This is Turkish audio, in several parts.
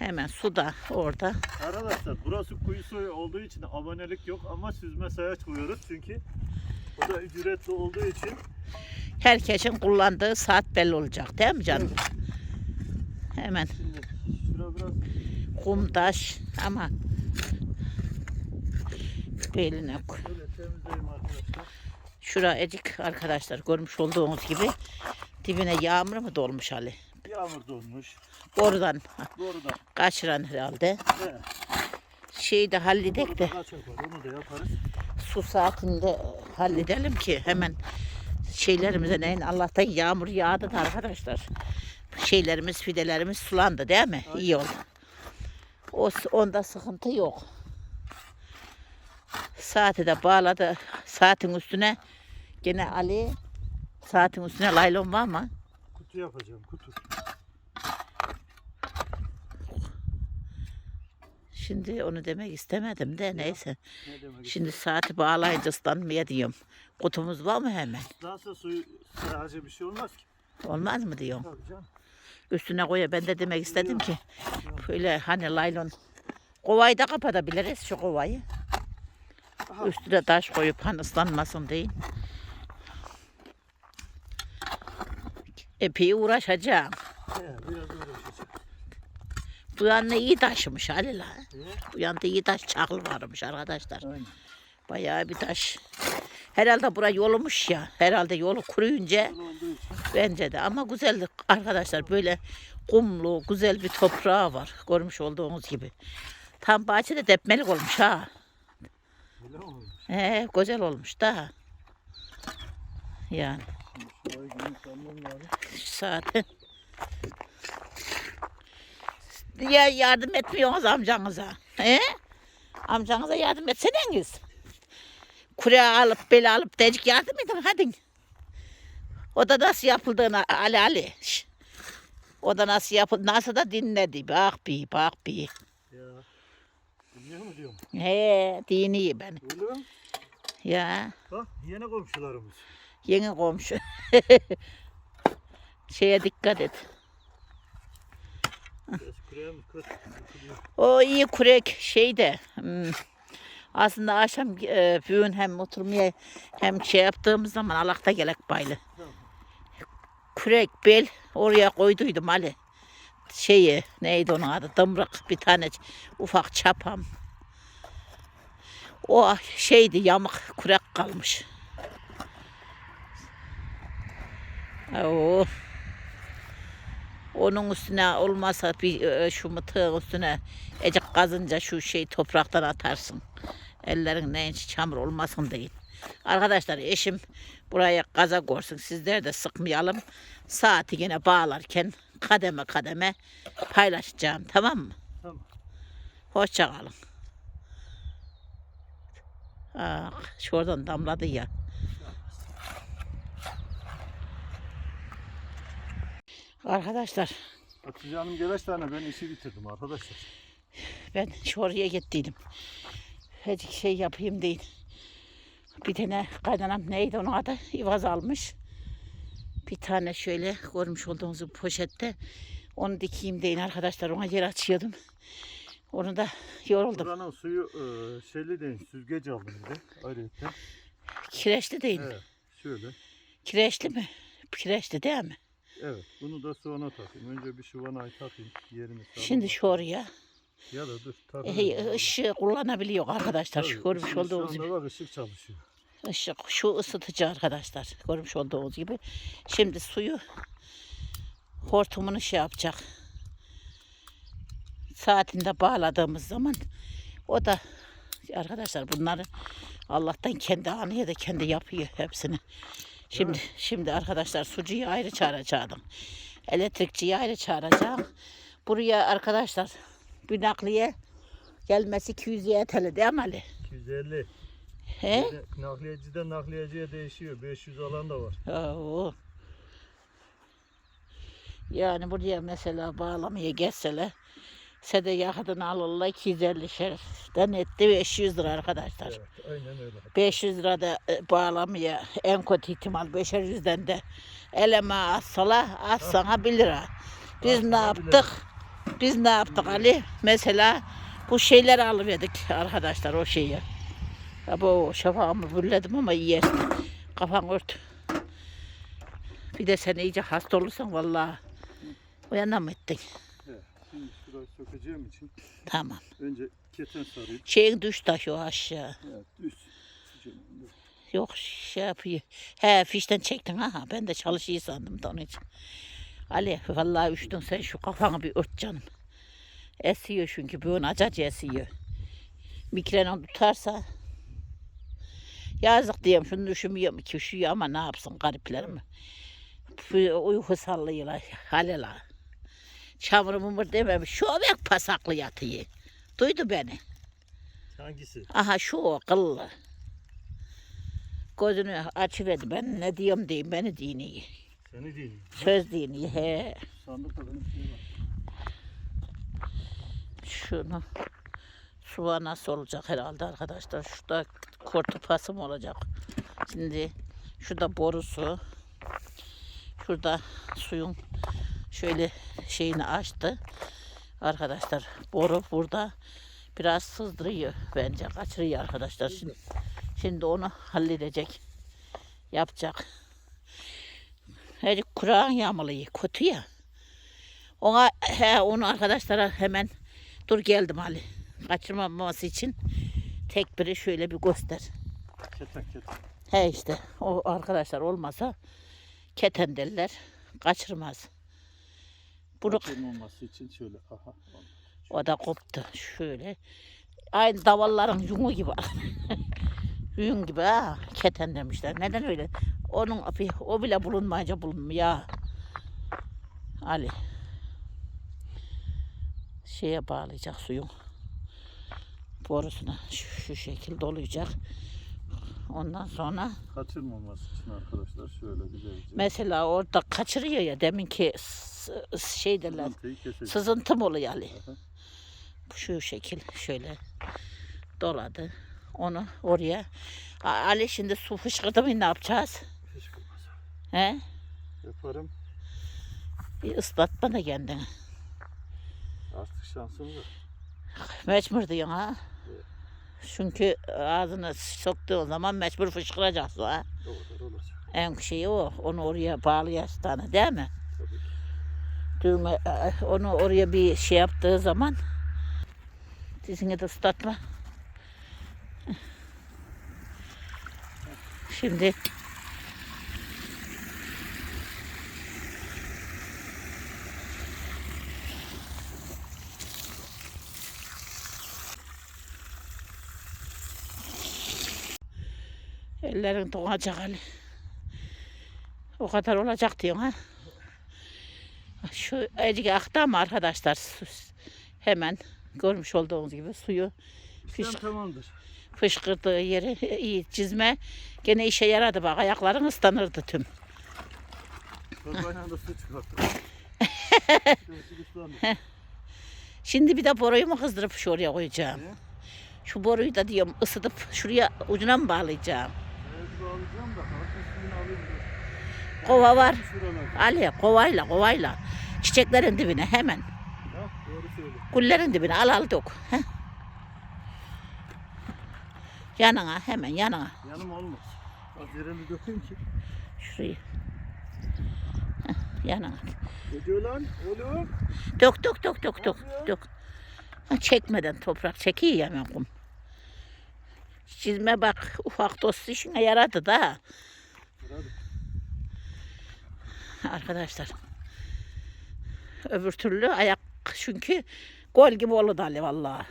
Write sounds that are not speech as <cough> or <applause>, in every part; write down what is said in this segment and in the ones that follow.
Hemen suda orada. Arkadaşlar burası kuyusu olduğu için abonelik yok ama süzme sayaç koyuyoruz çünkü o da ücretli olduğu için Herkesin kullandığı saat belli olacak değil mi canım? Hemen şimdi şura biraz kum taş ama beline koy. Şura ecik arkadaşlar görmüş olduğunuz gibi dibine yağmur mu dolmuş Ali? Yağmur donmuş. Oradan Doğrudan. kaçıran herhalde. He. Şeyi de halledek de kaçak var onu da yaparız. su saatinde halledelim ki hemen şeylerimize neyin Allah'tan yağmur yağdı da arkadaşlar. Şeylerimiz fidelerimiz sulandı değil mi? İyi oldu. O, onda sıkıntı yok. Saati de bağladı. Saatin üstüne gene Ali saatin üstüne laylon var mı? Kutu yapacağım kutu. Şimdi onu demek istemedim de neyse. Ne demek Şimdi saati bağlayınca ıslanmaya diyorum. Kutumuz var mı hemen? Nasıl suyu sadece bir şey olmaz ki. Olmaz mı diyorum. Tabii canım. Üstüne koya ben de demek istedim ki böyle hani laylon kovayı da kapatabiliriz şu kovayı. Aha. Üstüne taş koyup hani ıslanmasın diye. Epey uğraşacağım. He, biraz uğraşacağım. Bu yanına iyi taşımış Ali la. He. Bu yanında iyi taş çakıl varmış arkadaşlar. Aynen. Bayağı bir taş. Herhalde bura yolumuş ya. Herhalde yolu kuruyunca bence de. Ama güzeldi arkadaşlar böyle kumlu güzel bir toprağı var. Görmüş olduğunuz gibi. Tam bahçede depmelik olmuş ha. Öyle olmuş? He, güzel olmuş da. Yani Saate. Ya yardım etmiyorsunuz amcanıza. He? Amcanıza yardım etseniz. Kure alıp bel alıp decik yardım edin hadi. O da nasıl yapıldığını Ali Ali. Şş. O da nasıl yapıldı nasıl da dinledi. Bak bir bak bir. Ya. Biliyor mu diyorum. He dini ben. Öyle mi? Ya. Bak yeni komşularımız. Yeni komşu. <laughs> Şeye dikkat et. O iyi kurek şeyde. hmm, Aslında akşam e, büyün hem oturmaya hem şey yaptığımız zaman alakta gelek baylı. Kurek bel oraya koyduydum Ali. Şeyi neydi onun adı dımrık bir tane ufak çapam. O şeydi yamuk kurek kalmış. Oo. Onun üstüne olmasa bir e, şu mıtığın üstüne ecik kazınca şu şey topraktan atarsın. Ellerin neyin çamur olmasın değil. Arkadaşlar eşim buraya gaza korsun. Sizler de sıkmayalım. Saati yine bağlarken kademe kademe paylaşacağım. Tamam mı? Tamam. Hoşça kalın. Ah, şuradan damladı ya. Arkadaşlar Hatice Hanım geleş tane ben işi bitirdim arkadaşlar. Ben şu oraya gittiydim. Hiç şey yapayım değil. Bir tane kaynanam neydi onun adı? İvaz almış. Bir tane şöyle görmüş olduğunuz poşette. Onu dikeyim deyin arkadaşlar. Ona yer açıyordum. Onu da yoruldum. Buranın suyu e, şeyli değil, süzgeç aldım bir de ayrıca. Kireçli değil. Evet, şöyle. Kireçli mi? Kireçli değil mi? Evet, bunu da soğana takayım. Önce bir şu vanayı takayım, yerini sağlam. Şimdi şu oraya Ya da dur, takayım. e, ışığı kullanabiliyor arkadaşlar. Şu görmüş Şu olduğunuz anda gibi. bak ışık çalışıyor. Işık şu ısıtıcı arkadaşlar. Görmüş olduğunuz gibi. Şimdi suyu hortumunu şey yapacak. Saatinde bağladığımız zaman o da arkadaşlar bunları Allah'tan kendi anıyor da kendi yapıyor hepsini. Şimdi şimdi arkadaşlar sucuyu ayrı çağıracağım. Elektrikçiyi ayrı çağıracağım. Buraya arkadaşlar bir nakliye gelmesi 200 TL değil mi Ali? 250. He? Nakliyeciden nakliyeciye değişiyor. 500 alan da var. Oo. Yani buraya mesela bağlamaya geçseler sede yakıtını alırlar 250 şeriften etti 500 lira arkadaşlar. Evet, aynen öyle. 500 lira da e, bağlamaya en kötü ihtimal 5'er yüzden de eleme atsalar at sana 1 lira. Biz ne yaptık? Biz ne yaptık Ali? Mesela bu şeyleri alıverdik arkadaşlar o şeyi. Ya bu şafağımı bürledim ama iyi. Kafan ört. Bir de sen iyice hasta olursan vallahi uyanam ettin. Şurayı sökeceğim için Tamam. önce keten sarayım. Şeyin düş taşı o aşağı. Evet düz. Yok şey yapıyor. He fişten çektin ha. Ben de çalışıyı sandım da onun için. Ali vallahi üşüdün sen şu kafanı bir ört canım. Esiyor çünkü bugün acacı esiyor. Migren tutarsa yazık diyeyim şunu üşümüyor mu ki üşüyor ama ne yapsın gariplerim. Bu Uyku sallıyorlar halela. Çamur mumur dememiş. Şu bek pasaklı yatıyor. Duydu beni. Hangisi? Aha şu o kıllı. Gözünü açıverdi. Ben ne diyorum diyeyim beni dini. Seni değil. Söz dini. He. Sandıkta benim şey var. Şunu suva nasıl olacak herhalde arkadaşlar. Şurada kortu pasım olacak. Şimdi şurada borusu. Şurada suyun şöyle şeyini açtı. Arkadaşlar boru burada biraz sızdırıyor bence. Kaçırıyor arkadaşlar. Şimdi, şimdi onu halledecek. Yapacak. Her Kur'an yağmalıyı kötü ya. Ona he, onu arkadaşlara hemen dur geldim Ali. Kaçırmaması için tek biri şöyle bir göster. Keten keten. He işte o arkadaşlar olmasa keten derler kaçırmaz. Bunu Kaçırmaması için şöyle. Aha. o da koptu şöyle. Aynı davalların yunu gibi. <laughs> Yun gibi ha. Keten demişler. Neden öyle? Onun o bile bulunmayınca bulunmuyor. Ali. Şeye bağlayacak suyun. Borusuna şu, şu şekil doluyacak. Ondan sonra Kaçırmaması için arkadaşlar şöyle güzelce. mesela orada kaçırıyor ya deminki s- s- şey derler. Sızıntım oluyor Ali. Aha. Şu şekil şöyle doladı. Onu oraya. Ali şimdi su fışkırdı mı ne yapacağız? Hiç kılmaz. He? Yaparım. Bir ıslatma da kendini. Artık şansım var. Mecbur diyorsun ha. Çünkü ağzını soktuğun zaman mecbur fışkıracak su ha. Kadar olacak. En şeyi o. Onu oraya bağlayacağız tane değil mi? Düğme, e, onu oraya bir şey yaptığı zaman dizini de ıslatma. Şimdi ellerin donacak Ali. O kadar olacak diyorsun ha. Şu ecik aktı ama arkadaşlar hemen görmüş olduğunuz gibi suyu Fiş- tamamdır. fışkırdığı yeri <laughs> iyi çizme gene işe yaradı bak ayakların ıslanırdı tüm. Torbayla da su. <laughs> Şimdi bir de boruyu mu kızdırıp şu oraya koyacağım. Ne? Şu boruyu da diyorum ısıtıp şuraya ucuna mı bağlayacağım? Da suyunu alayım. Kova var. Ali kovayla kovayla çiçeklerin dibine hemen Ya doğru söyle. güllerin dibine al al dök. Heh. Yanına hemen yanına. Yanım olmaz. Az yerimi dökeyim ki. Şurayı. Heh, yanına. Ne diyor lan? Oğlum. Dök dök dök dök dök dök. Ha, çekmeden toprak çekiyor ya hemen kum. Çizme bak ufak dost işine yaradı da. Arkadaşlar. Öbür türlü ayak çünkü gol gibi oldu Ali vallahi.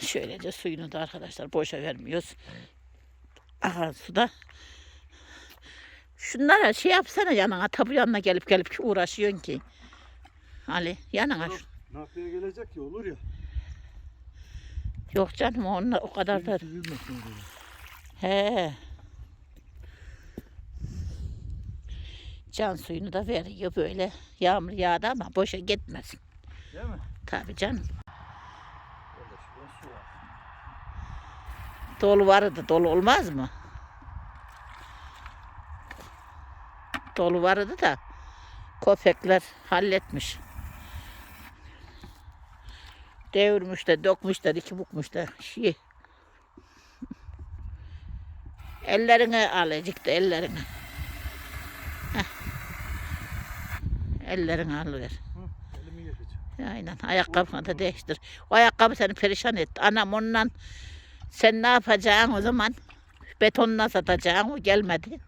Şöylece suyunu da arkadaşlar boşa vermiyoruz. Aha suda. Şunlara şey yapsana yanına tabu yanına gelip gelip uğraşıyorsun ki. Ali yanına. Nakliye gelecek ya olur ya. Yok canım onunla o kadar da. Süzülmesin diye. He. Can suyunu da veriyor böyle. Yağmur yağdı ama boşa gitmesin. Değil mi? Tabii canım. Dolu vardı dolu olmaz mı? Dolu vardı da Köpekler halletmiş. Devirmiş de dökmüşler, iki bukmuşlar. Şey. Ellerine alacaktı, ellerine. Heh. Ellerine alıver. Aynen. Ayakkabını da değiştir. O ayakkabı seni perişan etti. Anam ondan sen ne yapacaksın o zaman? Betonuna satacaksın. O gelmedi.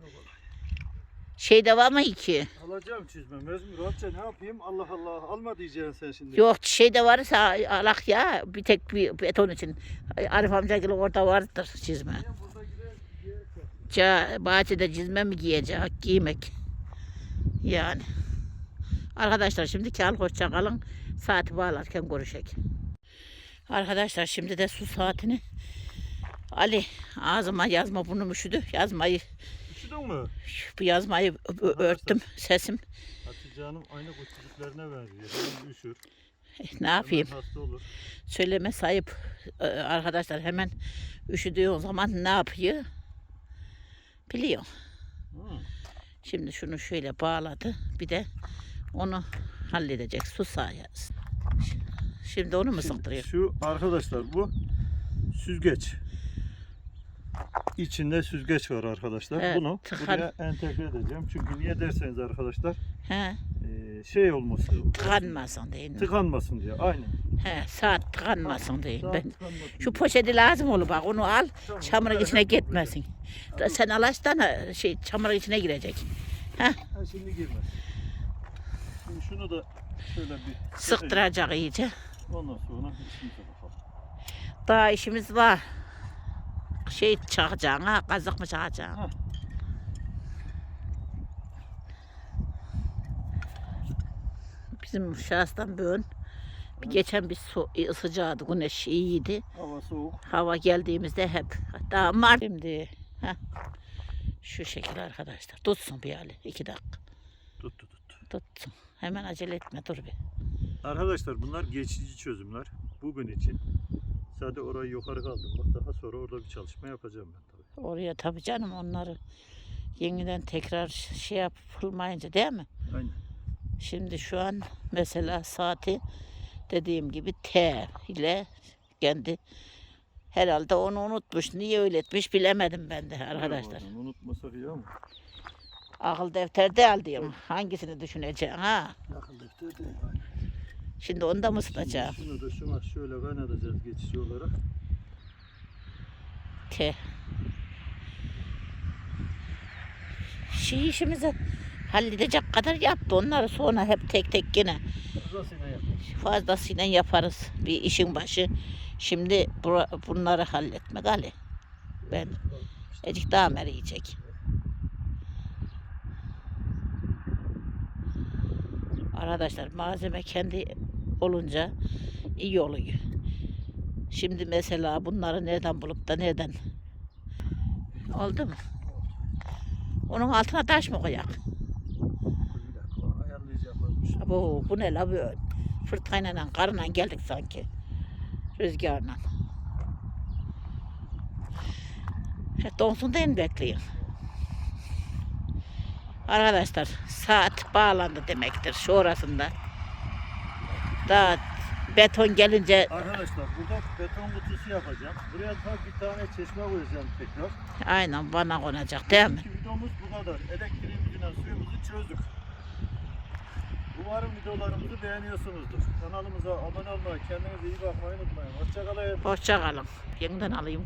Şeyde var mı ki? Alacağım çizme. Mezmur Hatice ne yapayım? Allah Allah. Alma diyeceksin sen şimdi. Yok şeyde varsa alak ya. Bir tek bir beton için. Arif amca gibi orada vardır çizme. Ben burada giyer. Ça bahçede çizme mi giyecek? Giymek. Yani. Arkadaşlar şimdi kal hoşça kalın. Saati bağlarken görüşek. Arkadaşlar şimdi de su saatini Ali ağzıma yazma bunu üşüdü. Yazmayı Üşüdün mü? bu yazmayı örttüm sesim. Hatice Hanım aynı küçücüklerine benziyor. Hemen üşür. Ne yapayım? Hemen hasta olur. Söyleme sayıp e, arkadaşlar hemen üşüdüğü zaman ne yapıyor? Biliyor. Hı. Şimdi şunu şöyle bağladı. Bir de onu halledecek. Su sayesinde. Şimdi onu mu sıktırıyor? Şu arkadaşlar bu süzgeç. İçinde süzgeç var arkadaşlar. Evet, Bunu tıkan- buraya entegre edeceğim. Çünkü niye derseniz arkadaşlar He, eee, şey olması tıkanmasın değil mi? tıkanmasın diye. Aynen. He, saat tıkanmasın değil. Saat Ben, tıkanmasın şu diye. poşeti lazım olur bak onu al. Tamam, Çamurun içine gitmesin. Da Sen alaşsana şey çamurun içine girecek. Ha, şimdi girmez. Şimdi şunu da şöyle bir Sıktıracak iyice. Ondan sonra işimize bakalım. Daha işimiz var. Şey çakacaksın ha, kazık mı çakacaksın? Ha. Bizim şahıstan bugün bir geçen bir su sıcağıydı, güneş iyiydi. Hava soğuk. Hava geldiğimizde hep daha Mart. Şimdi heh, şu şekil arkadaşlar. Tutsun bir hali. iki dakika. Tuttu tuttu. Tutsun. Hemen acele etme dur bir. Arkadaşlar bunlar geçici çözümler. Bugün için. Sadece orayı yukarı kaldırmak. Daha sonra orada bir çalışma yapacağım ben tabii. Oraya tabii canım onları yeniden tekrar şey yapılmayınca değil mi? Aynen. Şimdi şu an mesela saati dediğim gibi T ile kendi herhalde onu unutmuş. Niye öyle etmiş bilemedim ben de arkadaşlar. Eyvallah, Unutmasak iyi ama. Akıl defterde al diyorum. Hangisini düşüneceksin ha? Yakın defter değil. Aynen. Şimdi onu da mı ısıtacağım? Şunu da şuna şöyle kaynatacağız geçici olarak. T. Şey işimizi halledecek kadar yaptı. Onları sonra hep tek tek yine Fazlasıyla yapalım. fazlasıyla yaparız bir işin başı. Şimdi bunları halletmek Ali. Ben Ecik daha meriyecek. Arkadaşlar malzeme kendi olunca iyi oluyor. Şimdi mesela bunları nereden bulup da nereden oldu mu? Onun altına taş mı koyak? Bu, bu ne la böyle? Fırtınayla, karla geldik sanki. Rüzgarla. Donsun da bekleyin. Arkadaşlar saat bağlandı demektir şu orasında. Daha beton gelince Arkadaşlar burada beton kutusu yapacağım. Buraya da bir tane çeşme koyacağım tekrar. aynen bana konacak değil mi? İki videomuz bu kadar. Elektriğimizle suyumuzu çözdük. Umarım videolarımızı beğeniyorsunuzdur. Kanalımıza abone olmayı, kendinize iyi bakmayı unutmayın. Hoşçakalın. Hoşça kalın. Yeniden alayım.